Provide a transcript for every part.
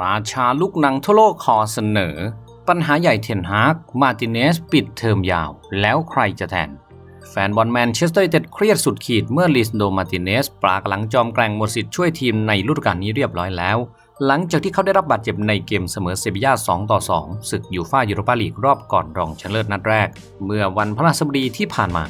ราชาลูกหนังทั่วโลกขอเสนอ ปัญหาใหญ่เทนฮากมาติเนสปิดเทอมยาว แล้วใครจะแทน แฟนบอลแมนเชสเตอร์ยูไนเต็ดเครียดสุดขีดเมื่อลิสโดมาติเนสปรากหลังจอมแกร่งหมดสิทธิ์ช่วยทีมในฤดูกาลนี้เรียบร้อยแล้ว หลังจากที่เขาได้รับบาดเจ็บในเกมเสมอเซบียา2ต่อ2ศึกยูฟ่ายูโรปาลีกรอบก่อนรองชนะเลิศนัดแรก เมื่อวันพฤหัสบดีที่ผ่านมา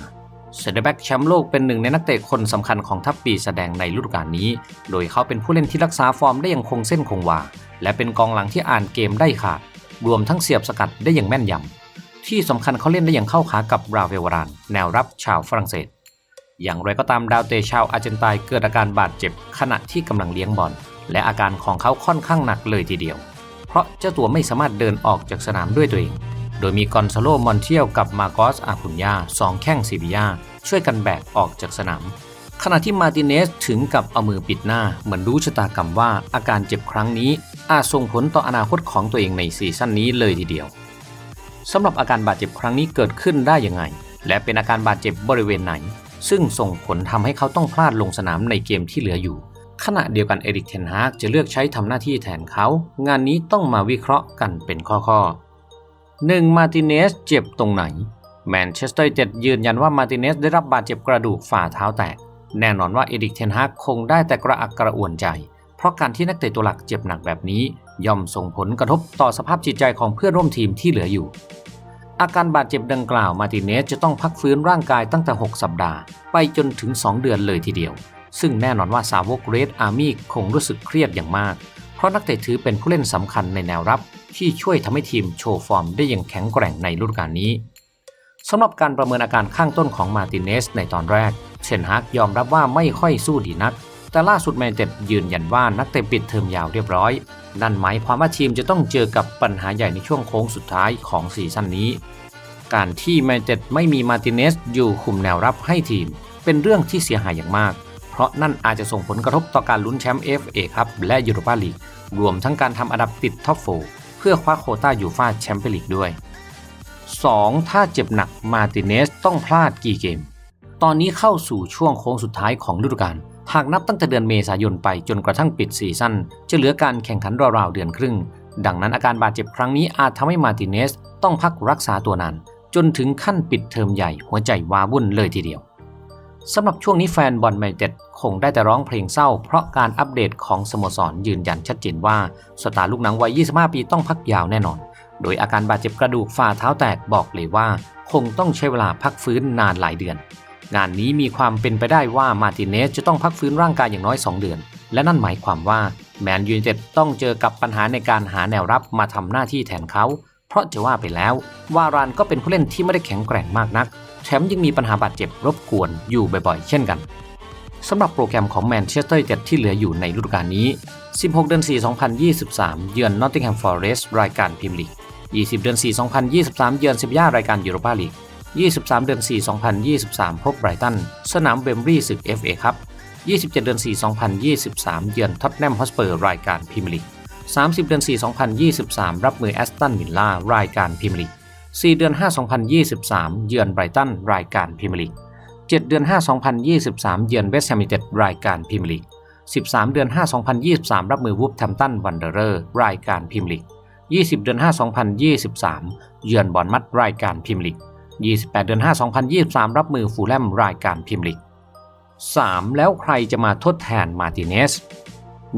เซเดแบ็กแชมป์โลกเป็นหนึ่งในนักเตะคนสำคัญของทัพปีแสดงในฤดูกาลนี้ โดยเขาเป็นผู้เล่นที่รักษาฟอร์มได้อย่างคงเส้นคงวา และเป็นกองหลังที่อ่านเกมได้ขาด รวมทั้งเสียบสกัดได้อย่างแม่นยำ ที่สำคัญเขาเล่นได้อย่างเข้าขากับราเววราน แนวรับชาวฝรั่งเศส อย่างไรก็ตามดาวเตะชาวอาร์เจนตินเกิดอาการบาดเจ็บขณะที่กำลังเลี้ยงบอล และอาการของเขาค่อนข้างหนักเลยทีเดียว เพราะเจ้าตัวไม่สามารถเดินออกจากสนามด้วยตัวเอง โดยมีกอนซาโลมอนเทียลกับมาโกสอาคุนยาสองแข้งซีบียาช่วยกันแบกออกจากสนาม ขณะที่มาติเนสถึงกับเอามือปิดหน้า เหมือนรู้ชะตากรรมว่าอาการเจ็บครั้งนี้ อาจส่งผลต่ออนาคตของตัวเองในซีซั่นนี้เลยทีเดียวสำหรับอาการบาดเจ็บครั้งนี้เกิดขึ้นได้ยังไง และเป็นอาการบาดเจ็บบริเวณไหน ซึ่งส่งผลทำให้เขาต้องพลาดลงสนามในเกมที่เหลืออยู่ ขณะเดียวกันเอริกเทนฮากจะเลือกใช้ทำหน้าที่แทนเขา งานนี้ต้องมาวิเคราะห์กันเป็นข้อๆ 1. มาร์ติเนสเจ็บตรงไหน แมนเชสเตอร์เต็ดยืนยันว่ามาร์ติเนสได้รับบาดเจ็บกระดูกฝ่าเท้าแตก แน่นอนว่าเอริกเทนฮากคงได้แต่กระอักกระอ่วนใจ เพราะการที่นักเตะตัวหลักเจ็บหนักแบบนี้ ย่อมส่งผลกระทบต่อสภาพจิตใจของเพื่อนร่วมทีมที่เหลืออยู่ อาการบาดเจ็บดังกล่าวมาร์ติเนสจะต้องพักฟื้นร่างกายตั้งแต่ 6 สัปดาห์ ไปจนถึง 2 เดือนเลยทีเดียว ซึ่งแน่นอนว่าสาวกเรดอาร์มี่คงรู้สึกเครียดอย่างมาก เพราะนักเตะถือเป็นผู้เล่นสำคัญในแนวรับ ที่ช่วยทำให้ทีมโชว์ฟอร์มได้อย่างแข็งแกร่งในฤดูกาลนี้สำหรับการประเมินอาการข้างต้นของมาติเนสในตอนแรกเชนฮักยอมรับว่าไม่ค่อยสู้ดีนัก แต่ล่าสุดแมนเต็ดยืนยันว่านักเตะปิดเทอมยาวเรียบร้อย นั่นหมายความว่าทีมจะต้องเจอกับปัญหาใหญ่ในช่วงโค้งสุดท้ายของซีซั่นนี้ การที่แมนเต็ดไม่มีมาติเนสอยู่คุมแนวรับให้ทีม เป็นเรื่องที่เสียหายอย่างมาก เพราะนั่นอาจจะส่งผลกระทบต่อการลุ้นแชมป์ FA ครับและยูโรปาลีกรวมทั้งการทำอันดับติดท็อปโฟ พื่อคว้าโคต้ายูฟ่าแชมเปี้ยนลีกด้วย 2. ถ้าเจ็บหนักมาติเนสต้องพลาดกี่เกม ตอนนี้เข้าสู่ช่วงโค้งสุดท้ายของฤดูกาลหากนับตั้งแต่เดือนเมษายนไปจนกระทั่งปิดซีซั่นจะเหลือการแข่งขันราวๆเดือนครึ่ง ดังนั้นอาการบาดเจ็บครั้งนี้อาจทำให้มาติเนสต้องพักรักษาตัวนานจนถึงขั้นปิดเทอมใหญ่หัวใจวาวุ่นเลยทีเดียว สำหรับช่วงนี้แฟนบอลแมนเต็ดคงได้แต่ร้องเพลงเศร้า เพราะการอัปเดตของสโมสรยืนยันชัดเจนว่า สตาร์ลูกหนังวัย 25 ปีต้องพักยาวแน่นอน โดยอาการบาดเจ็บกระดูกฝ่าเท้าแตกบอกเลยว่า คงต้องใช้เวลาพักฟื้นนานหลายเดือน งานนี้มีความเป็นไปได้ว่ามาติเนสจะต้องพักฟื้นร่างกายอย่างน้อย 2 เดือน และนั่นหมายความว่าแมนยูนเต็ดต้องเจอกับปัญหาในการหาแนวรับมาทำหน้าที่แทนเขา เพราะจะว่าไปแล้ววารานก็เป็นผู้เล่นที่ไม่ได้แข็งแกร่งมากนัก แถมยังมีปัญหาบาดเจ็บรบกวนอยู่บ่อยๆ เช่นกันสำหรับโปรแกรมของแมนเชสเตอร์ยูไนเต็ดที่เหลืออยู่ในฤดูกาลนี้ 16 เดือน 4 2023 เยือนนอตติงแฮมฟอเรสต์รายการพรีเมียร์ลีก 20 เดือน 4 2023 เยือนเซบีย่ารายการยูโรปาลีก 23 เดือน 4 2023 พบไบรตัน สนามเบมบรีศึก FA ครับ 27 เดือน 4 2023 เยือนท็อตแนมฮอสเปอร์รายการพรีเมียร์ลีก 30 เดือน 4 2023 รับมือแอสตันวิลล่ารายการพรีเมียร์ลีก 4 เดือน 5 2023 เยือนไบรตันรายการพรีเมียร์ลีก 7 เดือน 5 2023 เยือนเวสต์แฮมยูไนเต็ดรายการพรีเมียร์ลีก 13 เดือน 5 2023 รับมือวูฟแฮมตันวันเดอร์เรอร์รายการพรีเมียร์ลีก 20 เดือน 5 2023 เยือนบอลมัดรายการพรีเมียร์ลีก 28 เดือน 5 2023 รับมือฟูลแลมรายการพรีเมียร์ลีก 3. แล้วใครจะมาทดแทนมาติเนส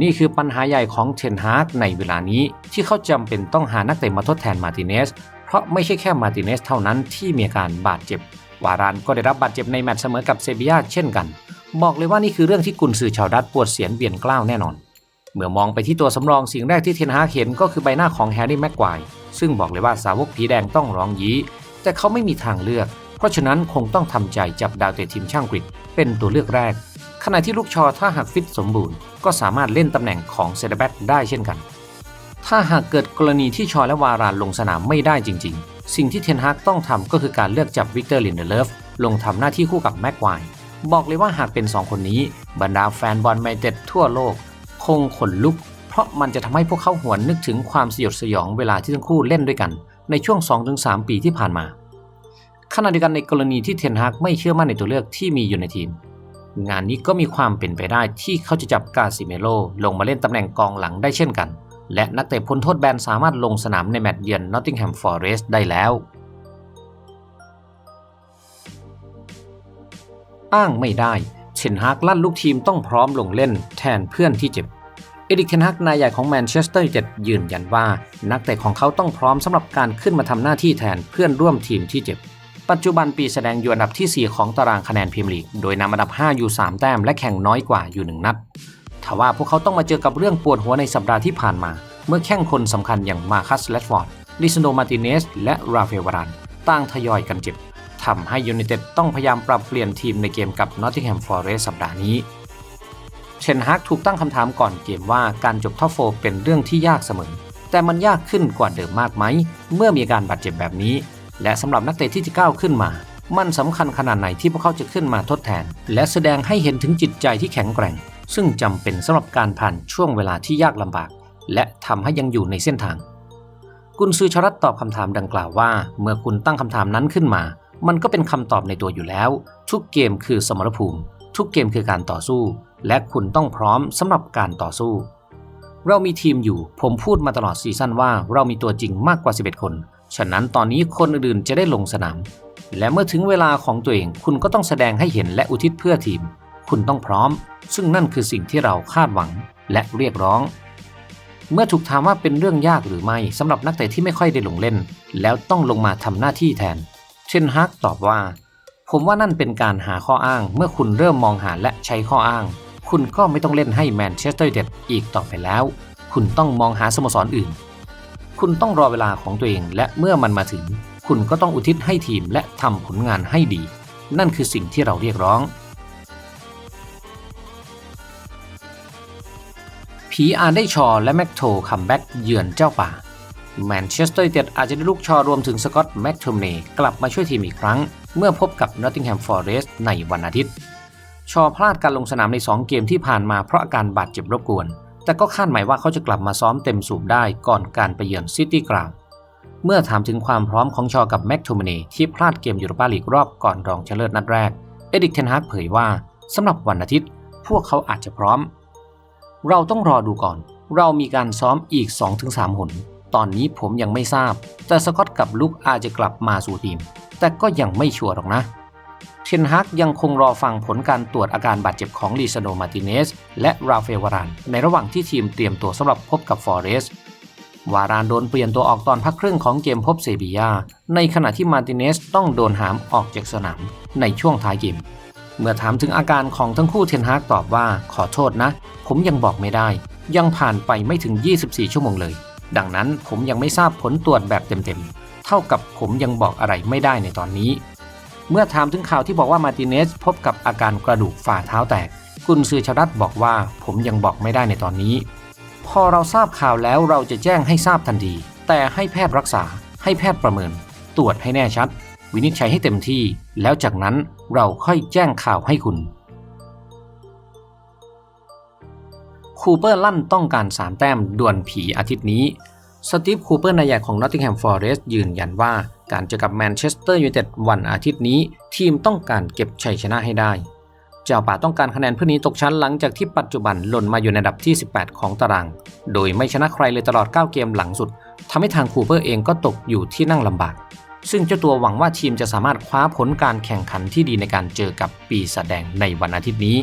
นี่คือปัญหาใหญ่ของเทนฮาร์กในเวลานี้ที่เขาจำเป็นต้องหานักเตะมาทดแทนมาติเนส เพราะไม่ใช่แค่มาร์ติเนสเท่านั้นที่มีอาการบาดเจ็บ วารานก็ได้รับบาดเจ็บในแมตช์เสมอกับเซบียาเช่นกัน บอกเลยว่านี่คือเรื่องที่กุนซือชาวดัตปวดเสียนเบียนกล้าวแน่นอน เมื่อมองไปที่ตัวสำรองสิ่งแรกที่เทนฮากเห็นก็คือใบหน้าของแฮร์รี่แม็กควายซึ่งบอกเลยว่าสาวกผีแดงต้องร้องยี้ แต่เขาไม่มีทางเลือก เพราะฉะนั้นคงต้องทำใจจับดาวเตะทีมช่างกรีกเป็นตัวเลือกแรกขณะที่ลูกชอถ้าหากฟิตสมบูรณ์ ก็สามารถเล่นตำแหน่งของเซนเตอร์แบ็กได้เช่นกัน ถ้าหากเกิดกรณีที่ชอและวารานลงสนามไม่ได้จริง ๆ สิ่งที่เทนฮากต้องทำก็คือการเลือกจับวิกเตอร์ลินเดเลฟลงทำหน้าที่คู่กับแม็กควายบอกเลยว่าหากเป็น 2 คนนี้ บรรดาแฟนบอลไมเต็ดทั่วโลก คงขนลุก เพราะมันจะทำให้พวกเขาหวนนึกถึงความสยดสยองเวลาที่ทั้งคู่เล่นด้วยกัน ในช่วง 2-3 ปีที่ผ่านมาขณะเดียวกันในกรณีที่เทนฮากไม่เชื่อมั่นในตัวเลือกที่มีอยู่ในทีม งานนี้ก็มีความเป็นไปได้ที่เขาจะจับกาซิเมโลลงมาเล่นตำแหน่งกองหลังได้เช่นกัน และนักเตะพ้นโทษแบนสามารถลงสนามในแมตช์เยือนนอตติงแฮมฟอร์เรสต์ได้แล้ว อ้างไม่ได้เชนฮากลั่นลูกทีมต้องพร้อมลงเล่นแทนเพื่อนที่เจ็บ เอริกเทนฮักนายใหญ่ของแมนเชสเตอร์ยูไนเต็ดยืนยันว่า นักเตะของเขาต้องพร้อมสำหรับการขึ้นมาทำหน้าที่แทนเพื่อนร่วมทีมที่เจ็บ ปัจจุบันปีแสดงอยู่อันดับที่ 4 ของตารางคะแนนพรีเมียร์ลีก โดยนำอันดับ 5 อยู่ 3 แต้มและแข่งน้อยกว่าอยู่ 1 นัด ทว่าพวกเขาต้องมาเจอกับเรื่องปวดหัวในสัปดาห์ที่ผ่านมา เมื่อแข่งคนสำคัญอย่างมาคัสแลดฟอร์ด ลิซโนมาติเนส และราเฟลวารานต่างทยอยกันเจ็บทำให้ยูไนเต็ดต้องพยายามปรับเปลี่ยนทีมในเกมกับนอตติงแฮมฟอร์เรสสัปดาห์นี้เชนฮากถูกตั้งคำถามก่อนเกมว่าการจบท็อปโฟเป็นเรื่องที่ยากเสมอ แต่มันยากขึ้นกว่าเดิมมากไหม เมื่อมีอาการบาดเจ็บแบบนี้ และสำหรับนักเตะที่จะก้าวขึ้นมา มันสำคัญขนาดไหนที่พวกเขาจะขึ้นมาทดแทน และแสดงให้เห็นถึงจิตใจที่แข็งแกร่ง ซึ่งจำเป็นสำหรับการผ่านช่วงเวลาที่ยากลำบาก และทำให้ยังอยู่ในเส้นทาง กุนซือชรัตตอบคำถามดังกล่าวว่า เมื่อคุณตั้งคำถามนั้นขึ้นมา มันก็เป็นคำตอบในตัวอยู่แล้ว ทุกเกมคือสมรภูมิ ทุกเกมคือการต่อสู้ และคุณต้องพร้อมสำหรับการต่อสู้ เรามีทีมอยู่ ผมพูดมาตลอดซีซั่นว่าเรามีตัวจริงมากกว่า 11 คน ฉะนั้นตอนนี้คนอื่นๆจะได้ลงสนาม และเมื่อถึงเวลาของตัวเองคุณก็ต้องแสดงให้เห็นและอุทิศเพื่อทีม คุณต้องพร้อม ซึ่งนั่นคือสิ่งที่เราคาดหวังและเรียกร้อง เมื่อถูกถามว่าเป็นเรื่องยากหรือไม่สำหรับนักเตะที่ไม่ค่อยได้ลงเล่น แล้วต้องลงมาทำหน้าที่แทน เช่นฮักตอบว่า ผมว่านั่นเป็นการหาข้ออ้าง เมื่อคุณเริ่มมองหาและใช้ข้ออ้าง คุณก็ไม่ต้องเล่นให้แมนเชสเตอร์เต็ดอีกต่อไปแล้ว คุณต้องมองหาสโมสรอื่น คุณต้องรอเวลาของตัวเองและเมื่อมันมาถึง คุณก็ต้องอุทิศให้ทีมและทำผลงานให้ดี นั่นคือสิ่งที่เราเรียกร้อง ผีอาร์ได้ชอและแม็กโทคัมแบ็กเยือนเจ้าป่าแมนเชสเตอร์ยูไนเต็ดอาจจะได้ลูกชอรวมถึงสกอตแม็กโทมเนกลับมาช่วยทีมอีกครั้ง เมื่อพบกับนอตติงแฮมฟอร์เรสต์ในวันอาทิตย์ ชอพลาดการลงสนามใน 2 เกมที่ผ่านมาเพราะอาการบาดเจ็บรบกวน แต่ก็คาดหมายว่าเขาจะกลับมาซ้อมเต็มสูบได้ก่อนการไปเยือนซิตี้กราวด์ เมื่อถามถึงความพร้อมของชอกับแม็กโทมเนที่พลาดเกมยูโรปาลีกรอบก่อนรองชนะเลิศนัดแรก เอดิกเทนฮากเผยว่าสำหรับวันอาทิตย์ พวกเขาอาจจะพร้อม เราต้องรอดูก่อน เรามีการซ้อมอีก 2-3หนตอนนี้ผมยังไม่ทราบ แต่สกอตกับลุกอาจจะกลับมาสู่ทีม แต่ก็ยังไม่ชัวร์หรอกนะ เทนฮักยังคงรอฟังผลการตรวจอาการบาดเจ็บของลิซาโดมาติเนส และราเฟลวารานในระหว่างที่ทีมเตรียมตัวสำหรับพบกับฟอเรส วารานโดนเปลี่ยนตัวออกตอนพักครึ่งของเกมพบเซบียา ในขณะที่มาติเนสต้องโดนหามออกจากสนามในช่วงท้ายเกม เมื่อถามถึงอาการของทั้งคู่เทนฮากตอบว่าขอโทษนะ ผมยังบอกไม่ได้ ยังผ่านไปไม่ถึง 24 ชั่วโมงเลย ดังนั้นผมยังไม่ทราบผลตรวจแบบเต็มๆ เท่ากับผมยังบอกอะไรไม่ได้ในตอนนี้ เมื่อถามถึงข่าวที่บอกว่ามาร์ติเนสพบกับอาการกระดูกฝ่าเท้าแตก กุนซือชารัตบอกว่าผมยังบอกไม่ได้ในตอนนี้ พอเราทราบข่าวแล้วเราจะแจ้งให้ทราบทันที แต่ให้แพทย์รักษา ให้แพทย์ประเมิน ตรวจให้แน่ชัด วินิจฉัยให้เต็มที่ แล้วจากนั้นเราค่อยแจ้งข่าวให้คุณคูเปอร์ลั่นต้องการ 3 แต้มด่วนผีอาทิตย์นี้ สตีฟคูเปอร์นายใหญ่ของนอตติงแฮมฟอร์เรสต์ยืนยันว่า การเจอกับแมนเชสเตอร์ยูไนเต็ดวันอาทิตย์นี้ ทีมต้องการเก็บชัยชนะให้ได้ เจ้าป่าต้องการคะแนนเพื่อนี้ตกชั้นหลังจากที่ปัจจุบันหล่นมาอยู่ในอันดับที่ 18 ของตาราง โดยไม่ชนะใครเลยตลอด 9 เกมหลังสุดทำให้ทางคูเปอร์เองก็ตกอยู่ที่นั่งลำบาก ซึ่งเจ้าตัวหวังว่าทีมจะสามารถคว้าผลการแข่งขันที่ดีในการเจอกับปีศาจแดงในวันอาทิตย์นี้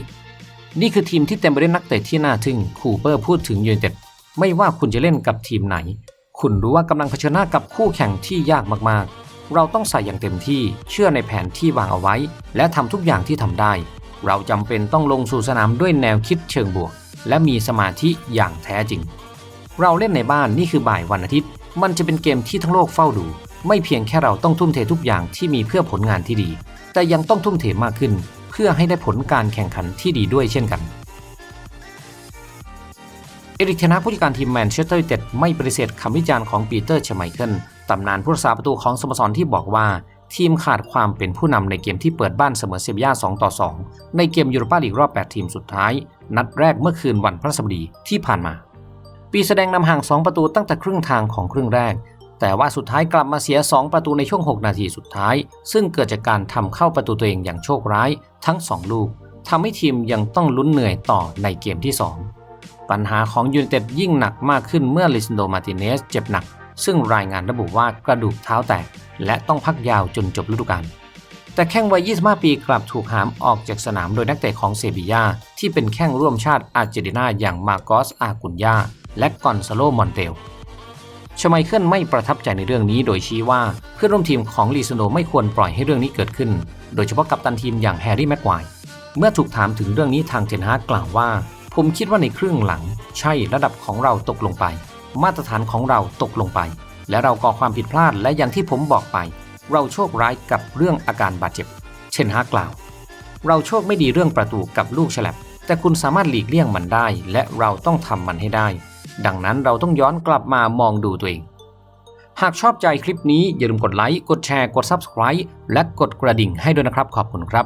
นี่คือทีมที่เต็มไปด้วยนักเตะที่น่าทึ่งคูเปอร์พูดถึงยูไนเต็ดไม่ว่าคุณจะเล่นกับทีมไหน คุณรู้ว่ากำลังเผชิญหน้ากับคู่แข่งที่ยากมากๆ เราต้องใส่อย่างเต็มที่เชื่อในแผนที่วางเอาไว้ และทำทุกอย่างที่ทำได้ เราจำเป็นต้องลงสู่สนามด้วยแนวคิดเชิงบวก และมีสมาธิอย่างแท้จริง เราเล่นในบ้านนี่คือบ่ายวันอาทิตย์ มันจะเป็นเกมที่ทั้งโลกเฝ้าดู ไม่เพียงแค่เราต้องทุ่มเททุกอย่างที่มีเพื่อผลงานที่ดี แต่ยังต้องทุ่มเทมากขึ้น เพื่อให้ได้ผลการแข่งขันที่ดีด้วยเช่นกันเอริกเทนฮาผู้จัดการทีมแมนเชสเตอร์ยูไนเต็ดไม่ปฏิเสธคำวิจารณ์ของปีเตอร์เชไมเคิลตำนานผู้รักษาประตูของสโมสรที่บอกว่า ทีมขาดความเป็นผู้นำในเกมที่เปิดบ้านเสมอเซบียา2ต่อ 2 ในเกมยูโรปาลีกรอบ 8 ทีมสุดท้าย นัดแรกเมื่อคืนวันพฤหัสบดีที่ผ่านมา ปีแสดงนำห่าง 2 ประตูตั้งแต่ครึ่งทางของครึ่งแรก แต่ว่าสุดท้ายกลับมาเสีย 2 ประตูในช่วง 6 นาทีสุดท้าย ซึ่งเกิดจากการทำเข้าประตูตัวเองอย่างโชคร้าย ทั้ง 2 ลูกทำให้ทีมยังต้องลุ้นเหนื่อยต่อในเกมที่ 2 ปัญหาของยูนเต็ดยิ่งหนักมากขึ้นเมื่อลิซนโดมาติเนสเจ็บหนัก ซึ่งรายงานระบุว่ากระดูกเท้าแตก และต้องพักยาวจนจบฤดูกาลแต่แข้งวัย 25 ปีกลับถูกหามออกจากสนามโดยนักเตะของเซบียาที่เป็นแข้งร่วมชาติอาร์เจนตินาอย่างมาโกสอากุนยาและกอนซาโลมอนเตลชไมเคิลไม่ประทับใจในเรื่องนี้โดยชี้ว่าเพื่อนร่วมทีมของลีซโนไม่ควรปล่อยให้เรื่องนี้เกิดขึ้น โดยเฉพาะกัปตันทีมอย่างแฮร์รี่แม็กควายเมื่อถูกถามถึงเรื่องนี้ทางเทนฮากล่าวว่า ผมคิดว่าในครึ่งหลัง ใช่ระดับของเราตกลงไป มาตรฐานของเราตกลงไป และเราก่อความผิดพลาดและอย่างที่ผมบอกไป เราโชคร้ายกับเรื่องอาการบาดเจ็บ เช่นฮากกล่าว เราโชคไม่ดีเรื่องประตูกับลูกฉลับ แต่คุณสามารถหลีกเลี่ยงมันได้ และเราต้องทำมันให้ได้ ดังนั้นเราต้องย้อนกลับมามองดูตัวเอง หากชอบใจคลิปนี้อย่าลืมกดไลค์กดแชร์กด Subscribe และกดกระดิ่งให้ด้วยนะครับขอบคุณครับ